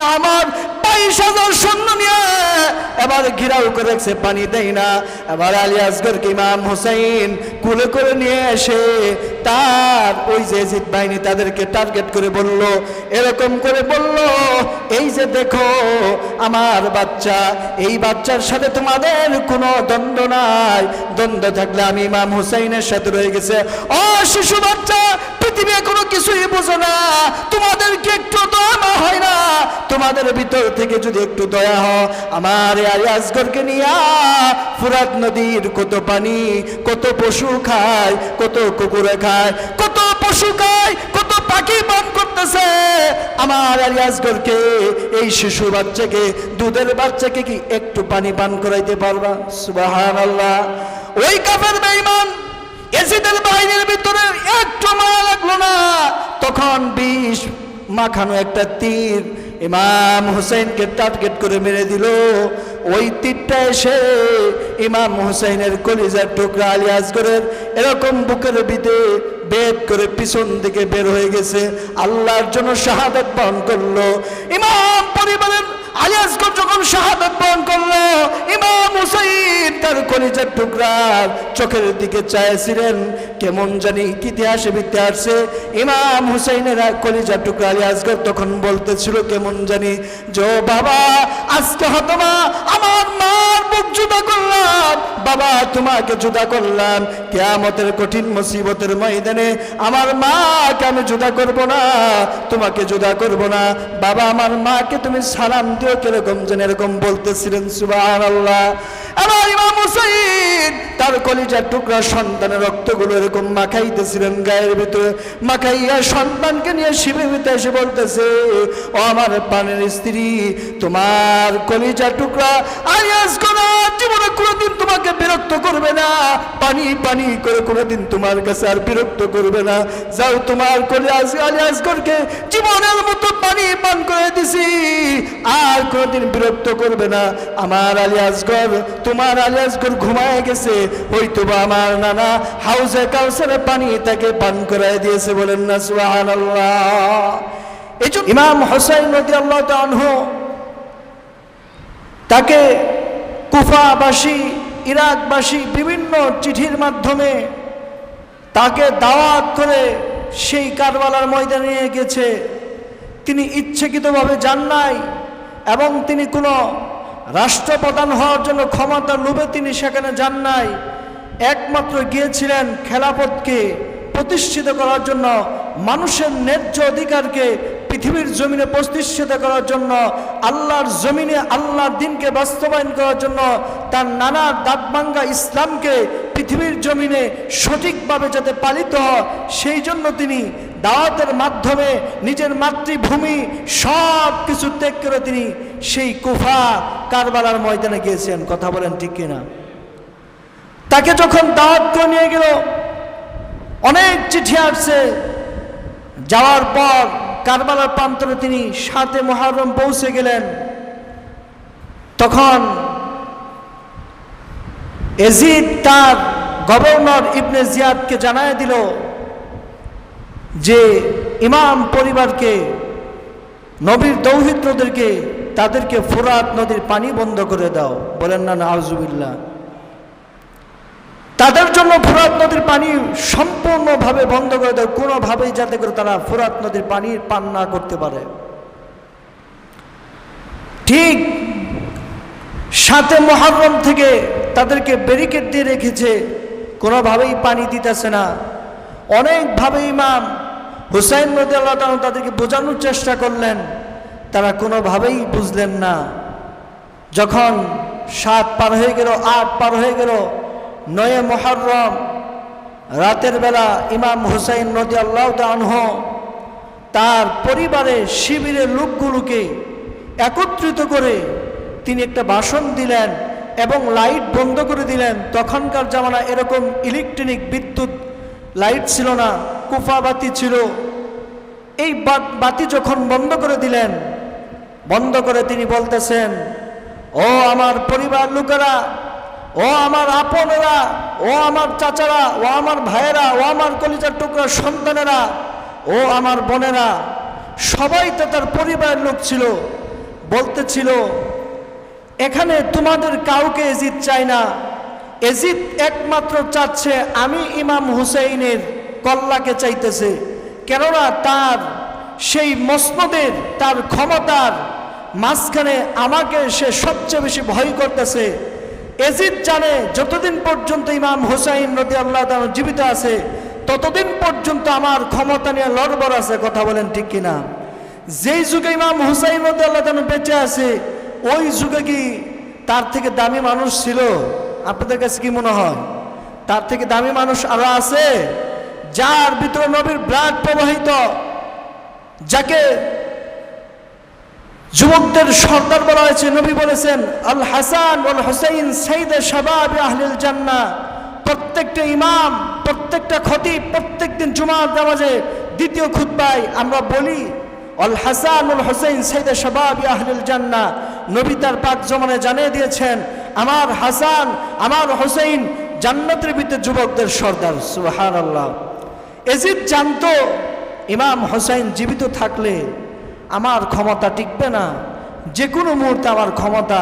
আমার বাইশ হাজার সৈন্য নিয়ে এবার ঘিরাও করে রাখছে, পানি দেয় না। এবার আলী আসগরকে ইমাম হুসাইন কুলে করে নিয়ে এসে তার ওই যে জিত বাহিনী তাদেরকে টার্গেট করে বলল, এরকম করে বলল, এই যে দেখো, আমার বাচ্চা, এই বাচ্চার সাথে তোমাদের কোনো দ্বন্দ্ব নাই। দ্বন্দ্ব থাকলে আমি ইমাম হুসাইনের সাথে রয়ে গেছে। ও শিশু বাচ্চা পৃথিবী কোনো কিছুই বোঝো না। তোমাদেরকে একটু দয়া হয় না। তোমাদের ভিতর থেকে যদি একটু দয়া হয় আমার আয়াজগরকে নিয়ে ফুরাত নদীর কত পানি, কত পশু খায়, কত কুকুরে খায়, কত পশু খায়, কত পাখি পান করতেছে। আমার আলিয়াসগরকে এই শিশু বাচ্চাকে, দুধের বাচ্চাকে কি একটু পানি পান করাইতে পারবা? সুবাহান আল্লাহ ওই কাফের বেঈমান, এসিদের বাহিনীর ভিতরে একটু মায়া লাগল না। তখন বিষ মাখানো একটা তীর ইমাম হুসাইনকে টার্গেট করে মেরে দিল। ওই তীরটা এসে ইমাম হুসাইনের কলিজার টুকরা আলী আসগরের এরকম বুকের বিদে বেদ করে পিছন দিকে বের হয়ে গেছে। আল্লাহর জন্য শাহাদ বহন করল। ইমাম পরিবারের আলী যখন শাহাদত বহন করল, ইমাম হুসাইন তার কলিজার চোখের দিকে চাইছিলেন, কেমন জানি ইমাম হুসাইনের কলিজার টুকরা তখন বলতেছিল, কেমন জানি বাবা, আজকে হতমা, আমার মার বুক জুদা করলাম। বাবা, তোমাকে জুদা করলাম। কেয়ামতের কঠিন মুসিবতের ময়দানে আমার মাকে আমি জুদা করব না, তোমাকে জুদা করব না। বাবা, আমার মাকে তুমি সালাম দিও কীরকম যেন এরকম বলতেছিলেন সুবাহ আল্লাহ আমার ইমাম হুসাইন তার কলিজার টুকরা সন্তানের রক্তগুলো এরকম মাখাইতেছিলেন গায়ের ভিতরে। মাখাইয়া সন্তানকে নিয়ে শিবে ভিতরে এসে বলতেছে, ও আমার পানের স্ত্রী, তোমার কলিজার টুকরা আলিয়াস করা জীবনে কোনোদিন তোমাকে বিরক্ত করবে না। পানি পানি করে কোনোদিন তোমার কাছে আর বিরক্ত করবে না। যাও তোমার কলিয়াস আলিয়াস করকে জীবনের মতো পানি পান করে দিছি। আর কোনোদিন বিরক্ত করবে না। আমার আলিয়াসগর তোমার আলিয়াসগর ঘুমায় গেছে। হয়তো বা আমার নানা হাউসে কাউসারে পানি তাকে পান করায় দিয়েছে বলেন না সুহান এই ইমাম হোসাইন নদী আল্লাহ আনহু তাকে কুফাবাসী, ইরাকবাসী বিভিন্ন চিঠির মাধ্যমে তাকে দাওয়াত করে সেই কারবালার ময়দানে নিয়ে গেছে। তিনি ইচ্ছাকৃতভাবে যান নাই। এবং তিনি কোনো রাষ্ট্রপ্রধান হওয়ার জন্য ক্ষমতার লোভে তিনি সেখানে যান নাই। একমাত্র গিয়েছিলেন খেলাপথকে প্রতিষ্ঠিত করার জন্য, মানুষের ন্যায্য অধিকারকে পৃথিবীর জমিনে প্রতিষ্ঠিত করার জন্য, আল্লাহর জমিনে আল্লাহর দিনকে বাস্তবায়ন করার জন্য তার নানা দাঁতভাঙ্গা ইসলামকে পৃথিবীর জমিনে সঠিকভাবে যাতে পালিত হয়, সেই জন্য তিনি দাওয়াতের মাধ্যমে নিজের মাতৃভূমি সব কিছু ত্যাগ করে তিনি সেই কুফা কারবালার ময়দানে গিয়েছেন। কথা বলেন ঠিক কিনা? তাকে যখন দাওয়াত করে নিয়ে গেল, অনেক চিঠি আসছে। যাওয়ার পর কারবালার প্রান্তরে তিনি সাতে মহারম পৌঁছে গেলেন। তখন এজিদ তার গভর্নর ইবনে জিয়াদকে জানায় দিল যে ইমাম পরিবারকে, নবীর দৌহিত্রদেরকে তাদেরকে ফোরাত নদীর পানি বন্ধ করে দাও। বলেন না না আউজুবিল্লাহ তাদের জন্য ফোরাত নদীর পানি সম্পূর্ণভাবে বন্ধ করে দেয় কোনোভাবেই যাতে করে তারা ফোরাত নদীর পানি পান না করতে পারে। ঠিক সাথে মহারম থেকে তাদেরকে ব্যারিকেড দিয়ে রেখেছে, কোনোভাবেই পানি দিতেছে না। অনেকভাবে ইমাম হুসাইন রদি আল্লাহ তাদেরকে বোঝানোর চেষ্টা করলেন। তারা কোনোভাবেই বুঝলেন না। যখন সাত পার হয়ে গেল, আট পার হয়ে গেল, নয়ে মহরম রাতের বেলা ইমাম হুসাইন নদী আল্লাহ আনহ তার পরিবারের শিবিরের লোকগুলোকে একত্রিত করে তিনি একটা ভাষণ দিলেন এবং লাইট বন্ধ করে দিলেন। তখনকার জামানা এরকম ইলেকট্রনিক বিদ্যুৎ লাইট ছিল না, কুফা বাতি ছিল। এই বাতি যখন বন্ধ করে দিলেন, বন্ধ করে তিনি বলতেছেন, ও আমার পরিবার লোকেরা, ও আমার আপনেরা, ও আমার চাচারা, ও আমার ভাইয়েরা, ও আমার কলিজার টুকরা সন্তানেরা, ও আমার বোনেরা, সবাই তো তার পরিবারের লোক ছিল। বলতেছিল, এখানে তোমাদের কাউকে এজিদ চাই না এজিদ একমাত্র চাচ্ছে আমি ইমাম হুসাইনের কল্লাকে চাইতেছে। কেননা তার সেই মসনদের, তার ক্ষমতার মাঝখানে আমাকে সে সবচেয়ে বেশি ভয় করতেছে। এজিদ জানে যতদিন পর্যন্ত ইমাম হুসাইন নদী আল্লাহ জীবিত আছে, ততদিন পর্যন্ত আমার ক্ষমতা নিয়ে লড়বড় আছে, কথা বলেন ঠিক কিনা? যেই যুগে ইমাম হুসাইন নদী আল্লাহ বেঁচে আছে, ওই যুগে কি তার থেকে দামি মানুষ ছিল? আপনাদের কাছে কি মনে হয়? তার থেকে দামি মানুষ আরও আছে যার ভিতরে নবীর ব্লাড প্রবাহিত, যাকে যুবকদের সর্দার বলা হয়েছে। নবী বলেছেন, আল হাসান ওল হুসাইন সাইদে শাবাব আহলিল জান্না প্রত্যেকটা ইমাম, প্রত্যেকটা খতিব, প্রত্যেকদিন জুমার নামাজে দ্বিতীয় খুতবায় আমরা বলি অল হাসান উল হুসাইন সাইদে শাবাব আহলিল জান্না নবী তার পাক জমানে জানিয়ে দিয়েছেন আমার হাসান, আমার হুসাইন জান্নাতের ভিতরে যুবকদের সর্দার সুহান আল্লাহ এজিদ জানতো, ইমাম হোসাইন জীবিত থাকলে আমার ক্ষমতা টিকবে না। যে কোনো মুহূর্তে আমার ক্ষমতা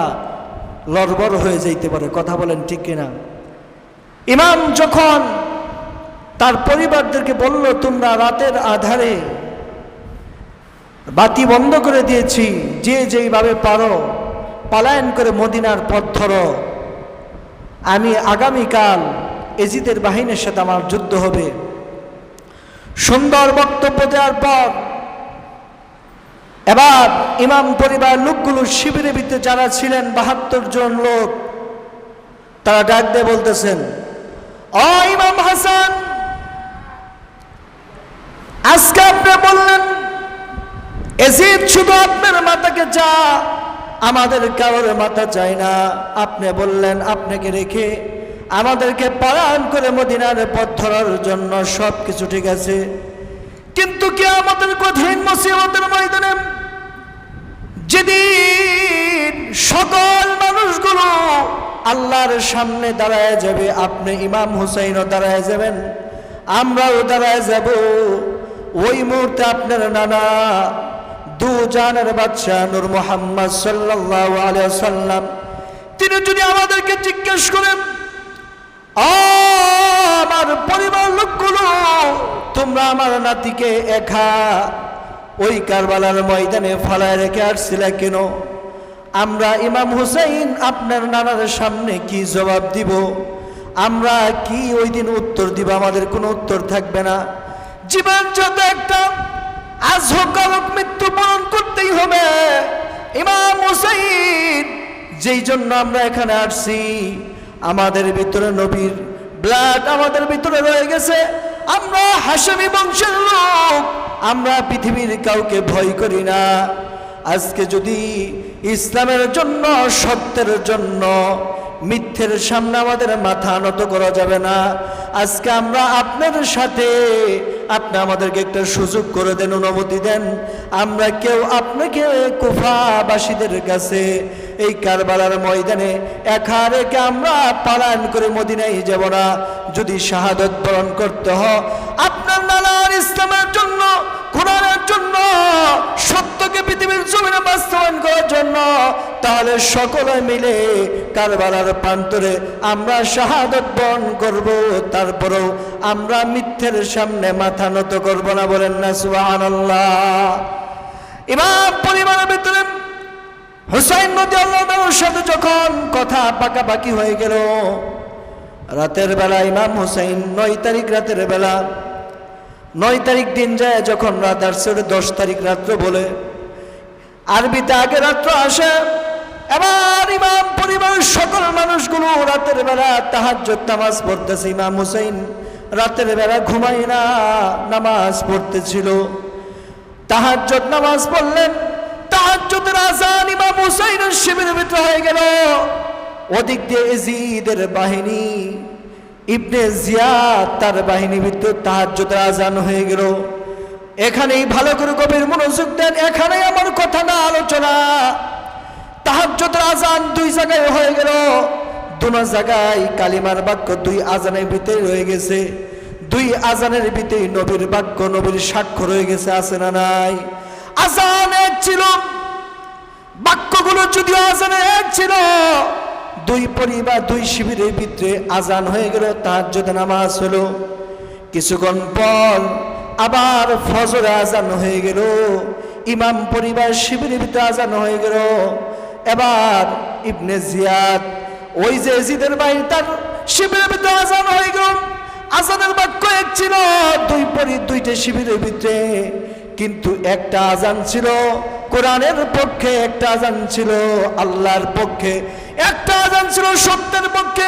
লড়বড় হয়ে যাইতে পারে, কথা বলেন ঠিক কিনা? ইমাম যখন তার পরিবারদেরকে বলল, তোমরা রাতের আধারে বাতি বন্ধ করে দিয়েছি, যে যেইভাবে পারো পালায়ন করে মদিনার পথ ধরো। আমি আগামীকাল এজিদের বাহিনীর সাথে আমার যুদ্ধ হবে। সুন্দর বক্তব্য দেওয়ার পর এবার ইমাম পরিবার লোকগুলো শিবিরের ভিতরে যারা ছিলেন বাহাত্তর জন লোক, তারা ডাক দিয়ে বলতেছেন ও ইমাম হাসান, আজকে আপনি বললেন, এজিদ শুধু আপনার মাথাকে চা আমাদের কারোর মাথা চাই না। আপনি বললেন, আপনাকে রেখে আমাদেরকে পালন করে মদিনার পথ ধরার জন্য সব কিছু ঠিক আছে। কিন্তু কে আমাদের কঠিন মুসিবতের ময়দানে যেদিন সকল মানুষগুলো আল্লাহর সামনে দাঁড়ায় যাবে, আপনি ইমাম হুসাইনও দাঁড়ায় যাবেন, আমরাও দাঁড়ায় যাব। ওই মুহূর্তে আপনার নানা দু জানের বাচ্চা নূর মোহাম্মদ আলাইহি সাল্লাম তিনি যদি আমাদেরকে জিজ্ঞেস করেন "ও আমার পরিবার লোকগুলো, তোমরা আমার নাতিকে একা ওই কারবালার ময়দানে ফালায় রেখে আসছিলে কেন? আমরা ইমাম হুসাইন, আপনার নানার সামনে কি জবাব দিব? আমরা কি ওই দিন উত্তর দিব? আমাদের কোনো উত্তর থাকবে না। জীবন যত একটা আজ হোক মৃত্যুবরণ করতেই হবে। ইমাম হুসাইন, যেই জন্য আমরা এখানে আসছি, আমাদের ভিতরে নবীর ব্লাড আমাদের ভিতরে রয়ে গেছে। আমরা হাসামি বংশের লোক, আমরা পৃথিবীর কাউকে ভয় করি না। আজকে যদি ইসলামের জন্য, সত্যের জন্য, মিথ্যের সামনে আমাদের মাথা নত করা যাবে না। আজকে আমরা আপনার সাথে আপনি আমাদেরকে একটা সুযোগ করে দেন, অনুমতি দেন। আমরা কেউ আপনাকে কুফাবাসীদের কাছে এই কারবালার ময়দানে একা রেখে আমরা পালায়ন করে মদিনায় যাব না। যদি শাহাদত বরণ করতে হয় নানার ইসলামের জন্য, কোরআনের জন্য, সত্যকে পৃথিবীর জমিনে বাস্তবায়ন করার জন্য, তাহলে সকলে মিলে কারবালার প্রান্তরে আমরা শাহাদত করব, তারপরেও আমরা মিথ্যের সামনে মাথা নত না বলেন না, সুবহানাল্লাহ। ইমাম পরিবারের ভিতরে হুসাইন নদী আল্লাহর সাথে যখন কথা পাকাপাকি হয়ে গেল, রাতের বেলা ইমাম হুসাইন নয় তারিখ রাতের বেলা নয় তারিখ দিন যায়, যখন রাত আসছে দশ তারিখ রাত্র বলে, আরবিতে আগে রাত্র আসে, এবার ইমাম পরিবারের সকল মানুষগুলো রাতের বেলা তাহার নামাজ পড়তেছে। ইমাম হুসাইন রাতের বেলা ঘুমাই না, নামাজ পড়তেছিল। তাহাজ্জুদ নামাজ পড়লেন, তাহাজ্জুদের আজান ইমাম হুসাইনের শিবিরের ভিতরে হয়ে গেল। ওদিক দিয়ে এজিদের বাহিনী ইবনে জিয়াদ তার বাহিনী ভিতরে তাহাজ্জুদের আজান হয়ে গেল। এখানেই ভালো করে কবির মনোযোগ দেন, এখানেই আমার কথা না আলোচনা। তাহাজ্জুদের আজান দুই জায়গায় হয়ে গেল। দুনো জায়গায় কালিমার বাক্য দুই আজানের ভিতরে রয়ে গেছে। দুই আজানের ভিতরে নবীর বাক্য, নবীর সাক্ষ্য রয়ে গেছে, আছে না নাই? আজান এক ছিল। বাক্য যদিও আজানের ছিল দুই পরিবার, দুই শিবিরের ভিতরে আজান হয়ে গেল তার যদি নামাজ হলো। কিছুক্ষণ পর আবার ফজরে আজান হয়ে গেল। ইমাম পরিবার শিবিরের ভিতরে আজান হয়ে গেল। এবার ইবনে জিয়াদ, ওই যে জিদের বাড়ি তার শিবিরের ভিতরে আজান হয়ে গেল। আজানের বাক্য এক ছিল, দুই পরি, দুইটা শিবিরের ভিতরে। কিন্তু একটা আজান ছিল, কোরআনের পক্ষে একটা আজান ছিল, আল্লাহর পক্ষে। একটা আজান ছিল সত্যের পক্ষে,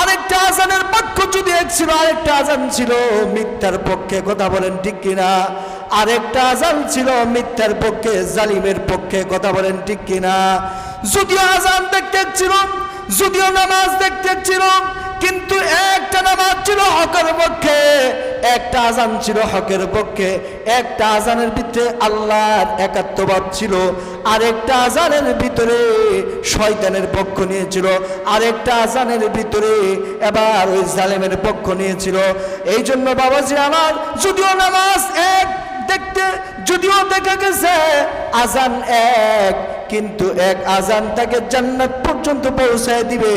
আরেকটা আজানের পক্ষ যদি এক ছিল, আরেকটা আজান ছিল মিথ্যার পক্ষে, কথা বলেন ঠিক কিনা? আরেকটা আজান ছিল মিথ্যার পক্ষে, জালিমের পক্ষে, কথা বলেন ঠিক কিনা? যদিও আজান দেখতে ছিল, যদিও নামাজ দেখতে ছিল, কিন্তু হকের পক্ষে, একটা আজান ছিল হকের পক্ষে, একটা আজানের ভিতরে আল্লাহর একাত্মবাদ ছিল, আরেকটা আজানের ভিতরে শয়তানের পক্ষ নিয়েছিল, আরেকটা আজানের ভিতরে এবার ওই জালেমের পক্ষ নিয়েছিল। এই জন্য বাবাজি আমার, যদিও নামাজ এক দেখতে, যদিও দেখা গেছে আজান এক কিন্তু এক আজান তাকে জান্নাত পর্যন্ত পৌঁছায় দিবে,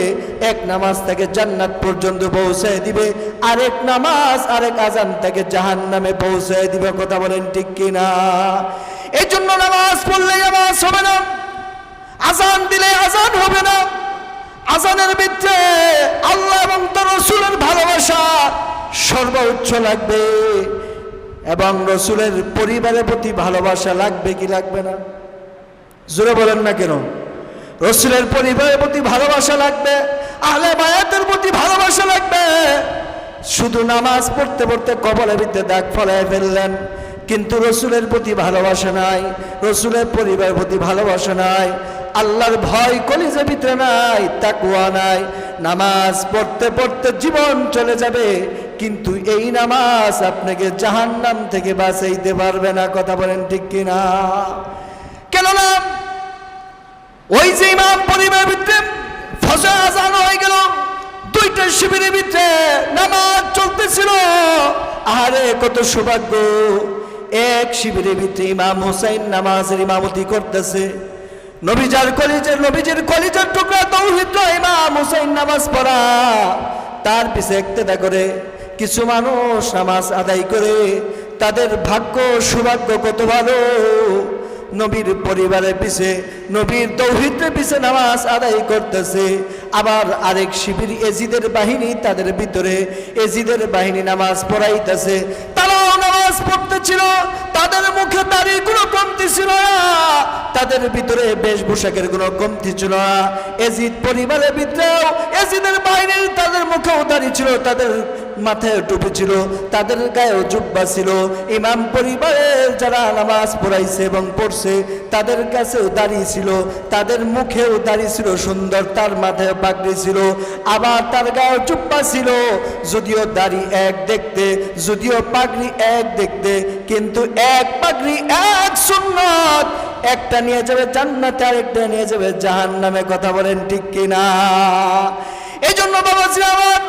এক নামাজ তাকে জান্নাত পর্যন্ত পৌঁছায় দিবে, আরেক নামাজ, আরেক আজান তাকে জাহান নামে পৌঁছায় দিবে। কথা বলেন ঠিক কিনা? এই জন্য নামাজ পড়লে নামাজ হবে না, আজান দিলে আজান হবে না। আজানের ভিতরে আল্লাহ এবং তার রসুলের ভালোবাসা সর্বোচ্চ লাগবে, এবং রসুলের পরিবারের প্রতি ভালোবাসা লাগবে কি লাগবে না? জোরে বলেন না কেন? রসুলের পরিবারের প্রতি ভালোবাসা লাগবে, আহলে বায়াতের প্রতি ভালোবাসা লাগবে। শুধু নামাজ পড়তে পড়তে কবলের ভিতরে দাগ ফলায় ফেললেন, কিন্তু রসুলের প্রতি ভালোবাসা নাই, রসুলের পরিবারের প্রতি ভালোবাসা নাই, আল্লাহর ভয় কলিজে ভিতরে নাই তাকুয়া নাই। নামাজ পড়তে পড়তে জীবন চলে যাবে, কিন্তু এই নামাজ আপনাকে জাহান্নাম থেকে বাঁচাইতে পারবে না, কথা বলেন ঠিক কিনা? কেননা ওই যে ইমাম আজান হয়ে গেল, দুইটা শিবিরের নামাজ চলতেছিল। আরে কত সৌভাগ্য। এক শিবিরের ইমাম নামাজের ইমামতি করতেছে। নবীজার টুকরা তৌহিদ ইমাম হোসাইন নামাজ পড়া। তার পিছে একতেদা করে কিছু মানুষ নামাজ আদায় করে। তাদের ভাগ্য, সৌভাগ্য কত ভালো। নবীর পরিবারের পিছে, নবীর তৌহিদের পিছে নামাজ আদায় করতেছে। আবার আরেক শিবির এজিদের বাহিনী তাদের ভিতরে, এজিদের বাহিনী নামাজ পড়াইতেছে। তারাও নামাজ পড়তেছিল, তাদের মুখে দাড়ি কোনো কমতি ছিল না। তাদের ভিতরে বেশভূষাকের কোনো কমতি ছিল না। এজিদ পরিবারের ভিতরেও, এজিদের বাহিনীর তাদের মুখেও দাড়ি ছিল, তাদের মাথায় টুপি ছিল, তাদের গায়েও জুব্বা ছিল। ইমাম পরিবারের যারা নামাজ পড়াইছে এবং পড়ছে, তাদের কাছেও দাঁড়িয়ে ছিল, তাদের মুখেও দাঁড়িয়ে ছিল সুন্দর, তার মাথায় পাগড়ি ছিল, আবার তার গায়েও চুপ্পা ছিল। যদিও দাড়ি এক দেখতে, যদিও পাগড়ি এক দেখতে, কিন্তু এক পাগড়ি, এক সুন্নত। একটা নিয়ে যাবে জান্নাতে, আরেকটা নিয়ে যাবে জাহান নামে কথা বলেন ঠিক কিনা? এই জন্য বাবাজি আমার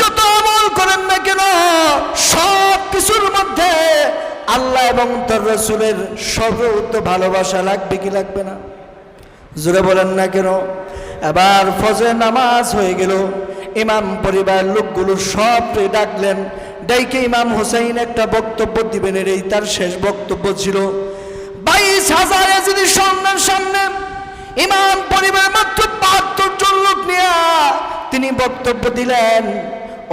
যত আমল করেন না কেন, সব কিছুর মধ্যে আল্লাহ এবং তার রসুলের সর্বোচ্চ ভালোবাসা লাগবে কি লাগবে না? জোরে বলেন না কেন? এবার ফজে নামাজ হয়ে গেল, ইমাম পরিবার লোকগুলো সব ডাকলেন ডাইকে ইমাম হোসাইন একটা বক্তব্য দিবেন এই তার শেষ বক্তব্য ছিল। বাইশ হাজারে যদি সন্ধ্যার সামনে ইমাম পরিবার মাত্র বাহাত্তর জন লোক নিয়ে তিনি বক্তব্য দিলেন।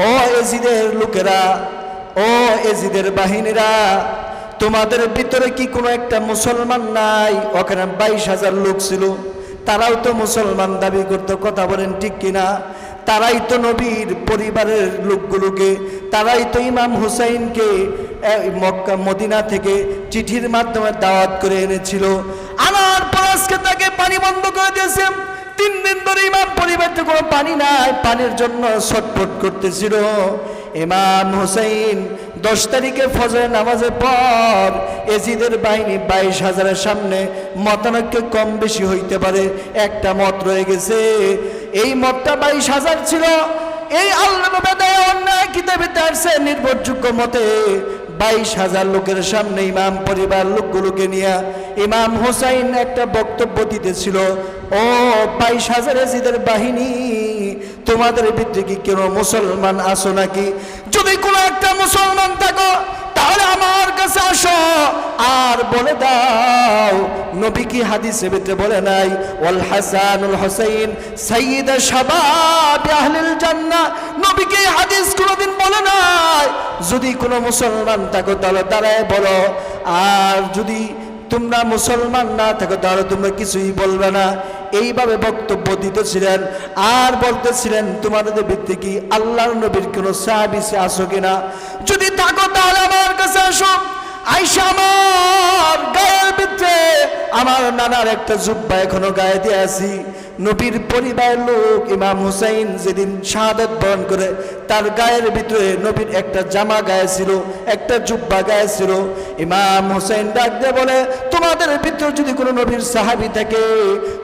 ও এজিদের লোকেরা, ও এজিদের বাহিনীরা, তোমাদের ভিতরে কি কোনো একটা মুসলমান নাই? ওখানে বাইশ হাজার লোক ছিল, তারাও তো মুসলমান দাবি করতো, কথা বলেন ঠিক কিনা? তারাই তো নবীর পরিবারের লোকগুলোকে, তারাই তো ইমাম হুসাইনকে মক্কা, মদিনা থেকে চিঠির মাধ্যমে দাওয়াত করে এনেছিল। আনার পর আজকে তাকে পানি বন্ধ করে দিয়েছে। তিন দিন ধরে ইমাম পরিবারতে কোনো পানি নাই। পানির জন্য ছটফট করতেছিল। ইমাম হুসাইন দশ তারিখে ফজরের নামাজের পর এজিদের বাহিনী বাইশ হাজারের সামনে মতানৈক্য কম বেশি হইতে পারে। একটা মত রয়ে গেছে। এই মতটা বাইশ হাজার ছিল। এই আল্লাহ অন্যায় কিতাবে আসছে নির্ভরযোগ্য মতে। বাইশ হাজার লোকের সামনে ইমাম পরিবার লোকগুলোকে নিয়ে ইমাম হোসাইন একটা বক্তব্য দিতেছিল, ও, বাইশ হাজার জিদের বাহিনী, তোমাদের ভিতরে কি কোনো মুসলমান আসো নাকি? যদি কোনো একটা মুসলমান থাকো তাহলে আমার কাছে আসো। আর বলে দাও, নবী কি হাদিসে এবিতে বলে নাই? ওয়াল হাসানুল হুসাইন, সাইয়্যিদ শাবাব আহলিল জান্নাহ। নবী কি হাদিস কোনোদিন বলে নাই? যদি কোনো মুসলমান তাকে তাহলে দাঁড়ায় বলো। আর যদি তোমরা মুসলমান না থাকো, তাহলে তোমরা কিছুই বলবে না। এইভাবে বক্তব্য দিতেছিলেন আর বলতেছিলেন, তোমাদের ভিত্তি কি আল্লাহ নবীর কোনো সাহাবিসে আসো কিনা? যদি থাকো তাহলে আমার কাছে আসো। আমার গায়ের ভিতরে, আমার নানার একটা জুব্বা এখনও গায়ে দিয়ে আছি। নবীর পরিবারের লোক ইমাম হুসাইন যেদিন শাহাদত বরণ করে, তার গায়ের ভিতরে নবীর একটা জামা গায়ে ছিল একটা জুব্বা গায়ে ছিল ইমাম হুসাইন ডাক দিয়ে বলে, তোমাদের ভিতরে যদি কোনো নবীর সাহাবি থাকে,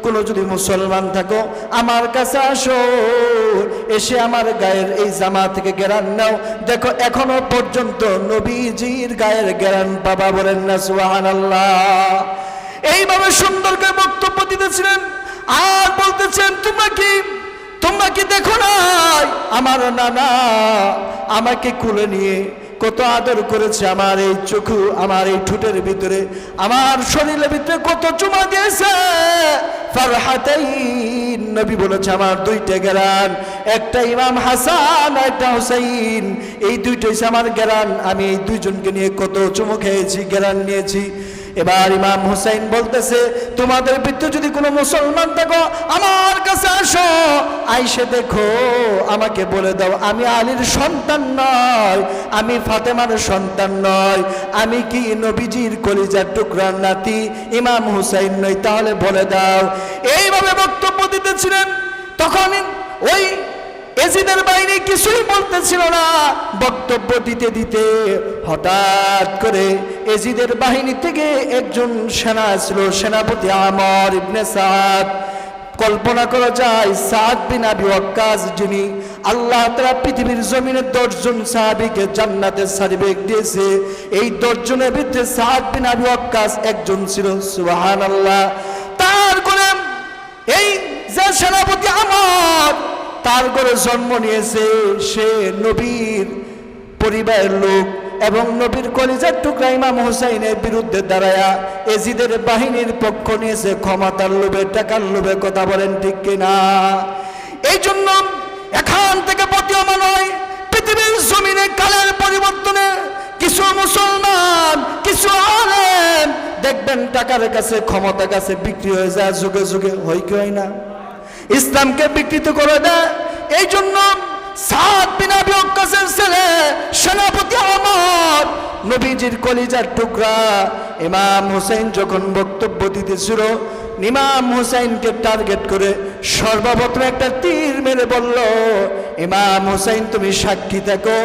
কোনো যদি মুসলমান থাকো, আমার কাছে আসো। এসে আমার গায়ের এই জামা থেকে গেরান নাও। দেখো, এখনও পর্যন্ত নবীজির গায়ের গেরান বাবা বলেন না সুহান আল্লাহ এইভাবে সুন্দর করে বক্তব্য দিতেছিলেন। আর বলতেছেন, তোমরা কি তোমরা কি দেখো নাই? আমার নানা আমাকে কুলে নিয়ে কত আদর করেছে, আমার এই চোখু আমার এই ঠোঁটের ভিতরে, আমার শরীরের ভিতরে কত চুমা দিয়েছে। ফারহাতাই নবী বলেছে, আমার দুইটা গেরান, একটা ইমাম হাসান, একটা হুসাইন। এই দুইটা হচ্ছে আমার গেরান। আমি এই দুইজনকে নিয়ে কত চুমু খেয়েছি, গেরান নিয়েছি। এবার ইমাম হুসাইন বলতেছে, তোমাদের ভিতরে যদি কোনো মুসলমান থাকো, আমার কাছে আসো। আইসে দেখো, আমাকে বলে দাও, আমি আলীর সন্তান নয়, আমি ফাতেমার সন্তান নয়, আমি কি নবীজির কলিজার টুকরার নাতি, ইমাম হুসাইন নই তাহলে বলে দাও। এইভাবে বক্তব্য দিতেছিলেন। তখন ওই এজিদের বাহিনী কিছুই বলতেছিল না। বক্তব্য দিতে দিতে হঠাৎ করে এজিদের বাহিনী থেকে একজন সেনা ছিল সেনাপতি আমর ইবনে সাদ। কল্পনা করা যায়, সাদ বিন আবি ওয়াক্কাস, যিনি আল্লাহ তাআলা পৃথিবীর জমিনে দশজন সাহাবীকে জান্নাতের সার্টিফিকেট দিয়েছে। এই দশজনের ভিতরে সাদ বিন আবি ওয়াক্কাস একজন ছিল, সুবহানাল্লাহ। তার করে এই যে সেনাপতি তার ঘরে জন্ম নিয়েছে সে নবীর পরিবারের লোক এবং নবীর কলিজার টুকরা ইমাম হুসাইনের বিরুদ্ধে দাঁড়ায়া এজিদের বাহিনীর পক্ষ নিয়েছে ক্ষমতার লোভে, টাকার লোভে কথা বলেন ঠিক কিনা? এই জন্য এখান থেকে প্রতীয়মান হয় পৃথিবীর জমিনে কালের পরিবর্তনে কিছু মুসলমান, কিছু আলেম দেখবেন টাকার কাছে, ক্ষমতার কাছে বিক্রি হয়ে যায়, যুগে যুগে, হয় কি হয় না? ইসলামকে বিকৃত করে দেয়। এই জন্য সাত বিনা বিয়কাশের ছেলে সেনাপতি আমার নবীজির কলিজার টুকরা ইমাম হুসাইন যখন বক্তব্য দিতেছিল, ইমাম হুসাইনকে টার্গেট করে সর্বপ্রথম একটা তীর মেরে বলল, ইমাম হুসাইন, তুমি সাক্ষী থাকো।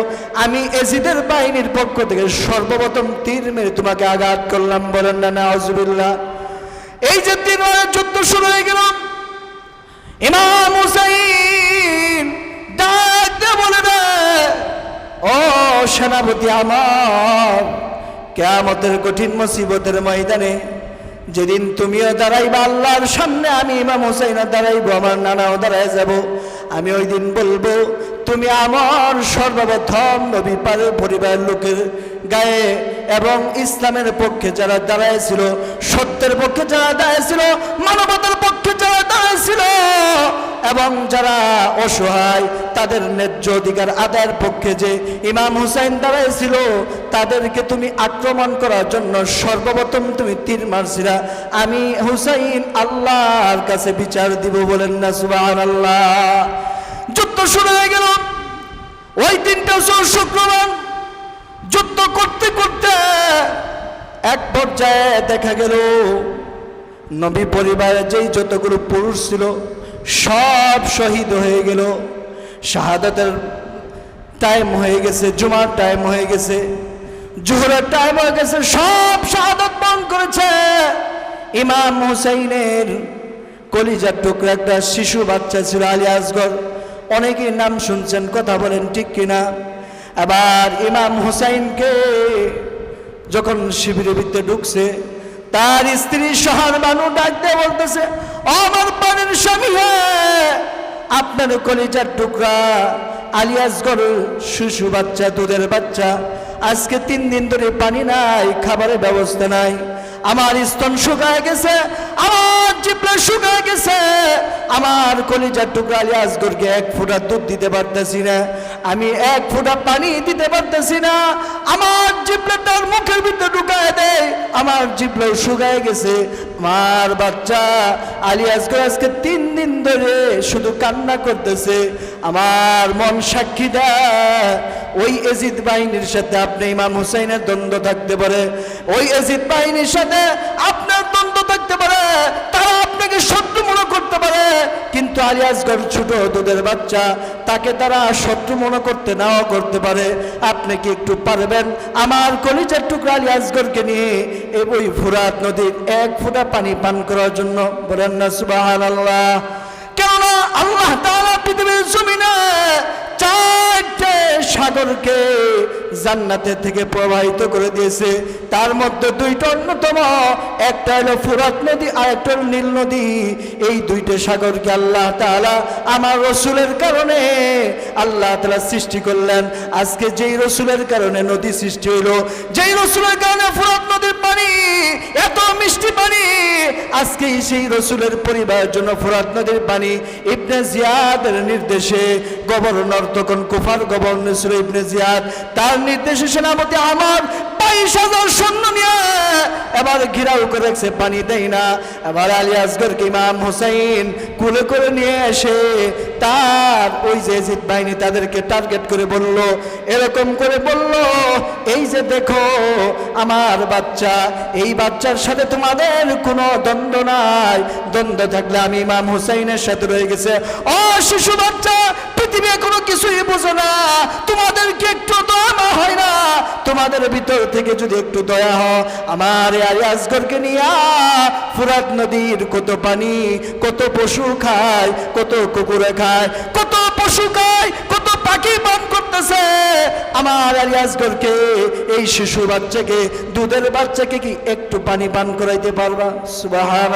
আমি এজিদের বাহিনীর পক্ষ থেকে সর্বপ্রথম তীর মেরে তোমাকে আঘাত করলাম। বলেন না না এই যে তিন যুদ্ধ শুরু হয়ে গেল ইমাম হুসাইন বলে দে, ও সেনাপতি আমার, কেয়ামতের কঠিন মুসিবতের ময়দানে যেদিন তুমিও দাঁড়াইবা আল্লাহর সামনে, আমি ইমাম হুসাইনও দাঁড়াইবো, আমার নানাও দাঁড়ায় যাব। আমি ওই দিন বলব, তুমি আমার সর্বপ্রথম নবী পারে পরিবারের লোকের গায়ে এবং ইসলামের পক্ষে যারা দাঁড়াইছিল, সত্যের পক্ষে যারা দাঁড়াইছিল, মানবতার পক্ষে যারা দাঁড়াইছিল, এবং যারা অসহায়, তাদের ন্যায্য অধিকার আদায়ের পক্ষে যে ইমাম হুসাইন দাঁড়াইছিল, তাদেরকে তুমি আক্রমণ করার জন্য সর্বপ্রথম তুমি তীর মারছিলা। আমি হুসাইন আল্লাহর কাছে বিচার দিব বলেন না সুবাহ আল্লাহ যুদ্ধ শুরু হয়ে গেল। ওই দিনটা শুক্রবার। যুদ্ধ করতে করতে এক পর্যায়ে দেখা গেল নবী পরিবারের যেই যতগুলো পুরুষ ছিল সব শহীদ হয়ে গেল। শাহাদাতের টাইম হয়ে গেছে, জুমার টাইম হয়ে গেছে, জোহরের টাইম হয়ে গেছে, সব শাহাদত বরণ করেছে। ইমাম হুসাইনের কলিজার টুকরা একটা শিশু বাচ্চা ছিল আলী আসগর। অনেকেই নাম শুনছেন, কথা বলেন ঠিক কিনা? আবার ইমাম হুসাইনকে যখন শিবিরের ভিতরে ঢুকছে, তার স্ত্রী সহার বানু ডাক দিয়ে বলতেছে, আমার পানের স্বামী আপনার কলিজার টুকরা, আলিয়াসগড় শিশু বাচ্চা, দুধের বাচ্চা, আজকে তিন দিন ধরে পানি নাই, খাবারের ব্যবস্থা নাই, আমার স্তন শুকায় গেছে, আমার জিপলা শুকায় গেছে, আমার কলিজার টুকরা আলী আসগরকে এক ফোঁটা দুধ দিতে পারতেছি না, আমি এক ফোঁটা পানি দিতে পারতেছি না। আমার জিপলা তার মুখের ভিতরে ঢুকায় দেয়, আমার জিপলা শুকায় গেছে আমার বাচ্চা, আলী আসগর আজকে তিন দিন ধরে শুধু কান্না করতেছে। আমার মন সাক্ষী দেয়, ওই এজিদ বাহিনীর সাথে আপনি ইমাম হুসাইনের দ্বন্দ্ব থাকতে পারে। ওই এজিদ বাহিনীর সাথে আপনার দ্বন্দ্ব থাকতে পারে, তারা আপনাকে শত্রু মনে করতে পারে। কিন্তু আলিয়াসগড় ছোট দুধের বাচ্চা, তাকে তারা শত্রু মনে করতে নাও করতে পারে। আপনি কি একটু পারবেন? আমার কলিজার টুকরা আলিয়াসগড়কে নিয়ে এই ফুরাত নদীর এক ফোঁটা পানি পান করার জন্য বলেন না সুবাহ আল্লাহ কেননা আল্লাহ তারা পৃথিবীর জমিনে চারটে সাগরকে জান্নাতের থেকে প্রবাহিত করে দিয়েছে। তার মধ্যে দুইটা অন্যতম, একটা হলো ফুরাত নদী আর একটা হলো নীল নদী। এই দুইটা সাগরকে আল্লাহ তাআলা আমার রসুলের কারণে আল্লাহ তাআলা সৃষ্টি করলেন। আজকে যেই রসুলের কারণে নদী সৃষ্টি হইল, যেই রসুলের কারণে ফুরাত নদীর পানি, এত মিষ্টি পানি আজকে সেই রসুলের পরিবারের জন্য ফুরাত নদীর পানি। ইবনে জিয়াদের নির্দেশে গভর্নর তখন কুফার গভর্নর ইবনে জিয়াদ। তার নির্দেশে সেনাপতি আমার বাইশ হাজার সৈন্য নিয়ে এবার ঘিরাও করে পানি দেয় না। এবার আলী কুলে করে নিয়ে এসে তার ওই যে জিদ বাহিনী তাদেরকে টার্গেট করে বলল, এরকম করে বলল, এই যে দেখো, আমার বাচ্চা, এই বাচ্চার সাথে তোমাদের কোনো দ্বন্দ্ব নাই। দ্বন্দ্ব থাকলে আমি ইমাম হুসাইনের সাথে রয়ে গেছে। ও শিশু বাচ্চা পৃথিবী কোনো কিছুই বোঝো না। তোমাদেরকে একটু দয়া হয় না। তোমাদের ভিতর থেকে যদি একটু দয়া হয়, আমার এই আজগরকে নিয়ে ফুরাত নদীর কত পানি, কত পশু খায়, কত কুকুরে খায়, কত পশু খায়, কত পাখি পান করতেছে। আমার আলিয়াসগরকে এই শিশু বাচ্চাকে, দুধের বাচ্চাকে কি একটু পানি পান করাইতে পারবা?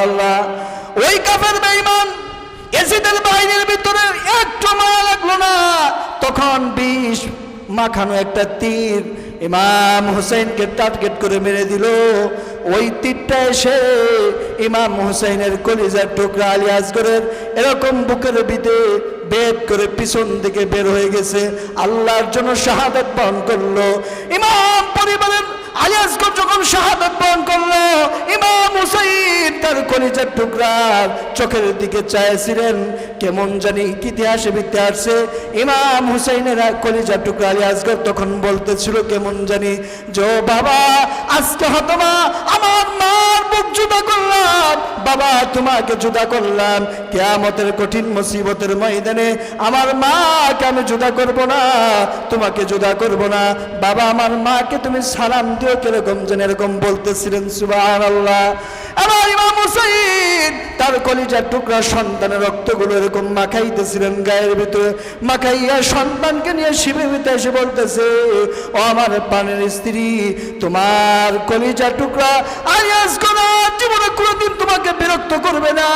আল্লাহ ওই কাফের বেঈমান এসিদের বাহিনীর ভিতরে একটু মায়া লাগল না তখন বিষ, মাখানো একটা তীর। ইমাম হুসাইনকে টার্গেট করে মেরে দিল। ওই তীরটা এসে ইমাম হুসাইনের কলিজার টুকরা আলী আসগরের এরকম বুকের বিদে বেদ করে পিছন দিকে বের হয়ে গেছে। আল্লাহর জন্য শাহাদ বহন করল। ইমাম পরিবারের আলিয়াসগর যখন শাহাদত বহন করল, ইমাম হুসাইন তার কলিজার টুকরার চোখের দিকে চাইছিলেন, কেমন জানি ইতিহাসে বিতে আসছে। ইমাম হুসাইনের কলিজার টুকরা আলিয়াসগর তখন বলতেছিল, কেমন জানি, যে বাবা, আজকে হতমা আমার মার বুক জুদা করলাম। বাবা, তোমাকে জুদা করলাম। কেয়ামতের কঠিন মুসিবতের ময়দানে আমার মাকে আমি জুদা করব না, তোমাকে জুদা করব না। বাবা, আমার মাকে তুমি সালাম দিও কীরকম যেন এরকম বলতেছিলেন সুবাহ আল্লাহ আমার ইমাম হুসাইন তার কলিজার টুকরা সন্তানের রক্তগুলো এরকম মাখাইতেছিলেন গায়ের ভিতরে। মাখাইয়া সন্তানকে নিয়ে শিবের ভিতরে এসে বলতেছে, ও আমার পানের স্ত্রী, তোমার কলিজার টুকরা আয়াস করা, জীবনে কোনোদিন তোমাকে বিরক্ত করবে না।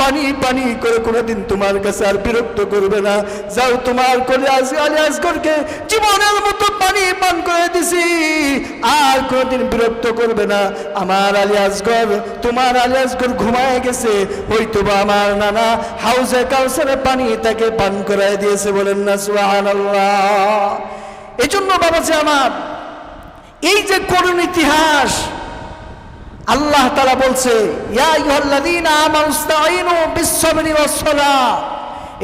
পানি পানি করে কোনোদিন তোমার কাছে আর বিরক্ত করবে না। যাও তোমার কলিয়াস করকে জীবনের মতো পানি পান করে দিছি। আর কোনোদিন বিরক্ত করবে না। আমার আলিয়াসগর তোমার আলিয়াসগর ঘুমায় গেছে। হয়তো বা আমার নানা হাউসে কাউসারে পানি তাকে পান করায় দিয়েছে বলেন না সুহান এই জন্য বাবাজি আমার, এই যে করুণ ইতিহাস, আল্লাহ তারা বলছে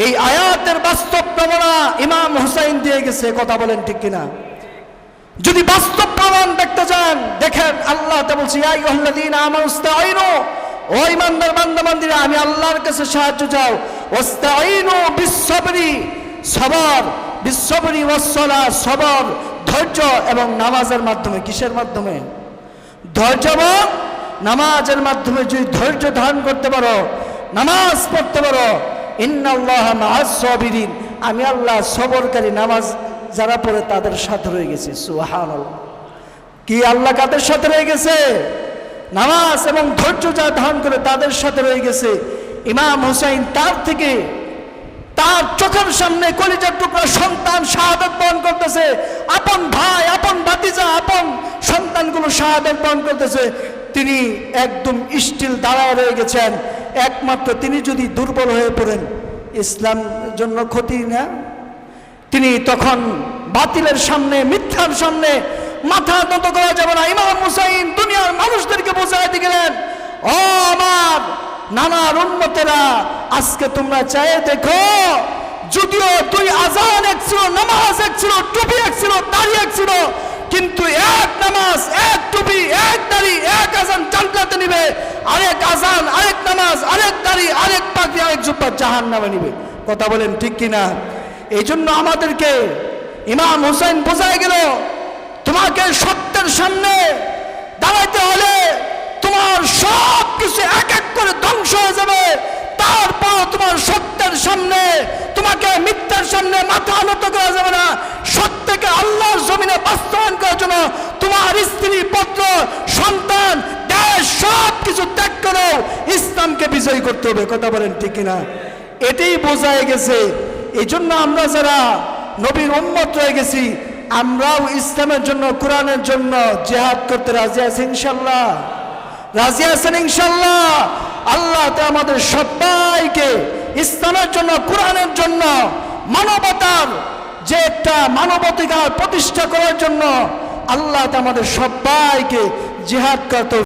এই আয়াতের বাস্তব প্রমাণ ইমাম হুসাইন দিয়ে গেছে, কথা বলেন ঠিক কিনা? যদি বাস্তব প্রমাণ দেখতে চান। দেখেন, আল্লাহ তা বলছে আইয়ুহাল্লাযীনা আমানুস্তাঈনু ও ইমানদার বান্দা বান্দিরা আমি আল্লাহর কাছে সাহায্য চাও। ওয়াস্তাঈনু বিস-সাবরি। সবর বিস-সাবরি সবর ধৈর্য এবং নামাজের মাধ্যমে, কিসের মাধ্যমে? ধৈর্য এবং নামাজের মাধ্যমে যদি ধৈর্য ধারণ করতে পারো, নামাজ পড়তে পারো, ইন্নাল্লাহ মাআস সাবিরিন। আমি আল্লাহ সবরকারী নামাজ যারা পড়ে তাদের সাথে রয়ে গেছি, সুবহানাল্লাহ। কি আল্লাহ কাদের সাথে রয়ে গেছে? নামাজ এবং ধৈর্য যা ধারণ করে তাদের সাথে রয়ে গেছে। ইমাম হুসাইন তার থেকে তার চোখের সামনে কলিজার টুকরা সন্তান শাহাদত বহন করতেছে। আপন ভাই, আপন ভাতিজা, আপন সন্তানগুলো শাহাদত বহন করতেছে। তিনি একদম স্টিল দাঁড়ায় রয়ে গেছেন। একমাত্র তিনি যদি দুর্বল হয়ে পড়েন, ইসলাম জন্য ক্ষতি না? তিনি তখন বাতিলের সামনে, মিথ্যার সামনে মাথা নত করা যাবে না। ইমাম হুসাইন দুনিয়ার মানুষদেরকে বোঝাই দিয়ে গেলেন, ও আমার নানার উন্নতেরা আজকে তোমরা চায়ে দেখো, যদিও তুই আজান এক ছিল, নামাজ এক ছিল, টুপি এক ছিল, দাড়ি এক ছিল, কিন্তু এক নামাজ, এক টুপি, এক দাড়ি, এক আজান চালকাতে নিবে, আরেক আজান, আরেক নামাজ, আরেক দাড়ি, আরেক পাখি আরেক জুব্বা জাহান নামে নিবে। কথা বলেন ঠিক কিনা? এই জন্য আমাদেরকে ইমাম হুসাইন বোঝাই গেল তোমাকে সত্যের সামনে দাঁড়াইতে হলে তোমার সব কিছু এক এক করে ধ্বংস হয়ে যাবে। তারপর তোমার সত্যের সামনে, তোমাকে মিথ্যার সামনে মাথা নত করা যাবে না। সত্যকে আল্লাহর জমিনে বাস্তবায়ন করার জন্য তোমার স্ত্রী, পুত্র, সন্তান, দেশ, সব কিছু ত্যাগ করো। ইসলামকে বিজয় করতে হবে, কথা বলেন ঠিক কিনা? এটাই বোঝায় গেছে। এই জন্য আমরা যারা নবীর উম্মত রয়ে গেছি আমরাও ইসলামের জন্য, কোরআনের জন্য জেহাদ করতে রাজি আছি ইনশাল্লাহ রাজি আছেন ইনশাল্লাহ আল্লাহ তে আমাদের সবাইকে ইসলামের জন্য, কোরআনের জন্য, মানবতার যে একটা মানবাধিকার প্রতিষ্ঠা করার জন্য আল্লাহ আমাদের সবাইকে জেহাদ করতে